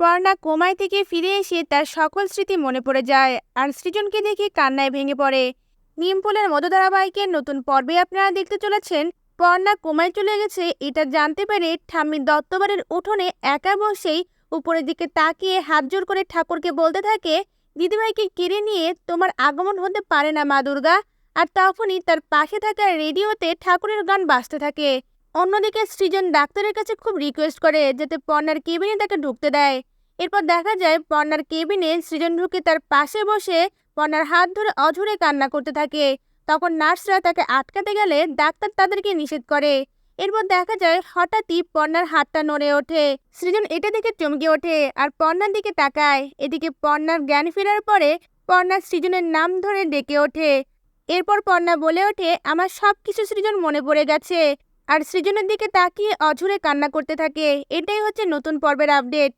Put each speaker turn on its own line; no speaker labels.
পর্ণা কোমায় থেকে ফিরে এসে তার সকল স্মৃতি মনে পড়ে যায় আর সৃজনকে দেখে কান্নায় ভেঙে পড়ে। নিমপুলের মধু ধারাবাহিকের নতুন পর্বে আপনারা দেখতে চলেছেন। পর্ণা কোমায় চলে গেছে, এটা জানতে পেরে ঠাম্মি দত্তবাড়ির উঠোনে একা বসেই উপরের দিকে তাকিয়ে হাত জোর করে ঠাকুরকে বলতে থাকে, দিদিভাইকে কেড়ে নিয়ে তোমার আগমন হতে পারে না, মা দুর্গা। আর তখনই তার পাশে থাকা রেডিওতে ঠাকুরের গান বাজতে থাকে। অন্যদিকে সৃজন ডাক্তারের কাছে খুব রিকোয়েস্ট করে যাতে পর্ণার কেবিনে তাকে ঢুকতে দেয়। এরপর দেখা যায় পর্ণার কেবিনে সৃজন ঢুকে তার পাশে বসে পর্ণার হাত ধরে অঝরে কান্না করতে থাকে। তখন নার্সরা তাকে আটকাতে গেলে ডাক্তার তাদেরকে নিষেধ করে। এরপর দেখা যায় হঠাৎই পর্ণার হাতটা নড়ে ওঠে। সৃজন এটা দেখে চমকে ওঠে আর পর্ণার দিকে তাকায়। এদিকে পর্ণার জ্ঞান ফেরার পরে পর্ণা সৃজনের নাম ধরে ডেকে ওঠে। এরপর পর্ণা বলে ওঠে, আমার সব কিছু সৃজন মনে পড়ে গেছে। আর সৃজনের দিকে তাকিয়ে অঝুরে কান্না করতে থাকে। এটাই হচ্ছে নতুন পর্বের আপডেট।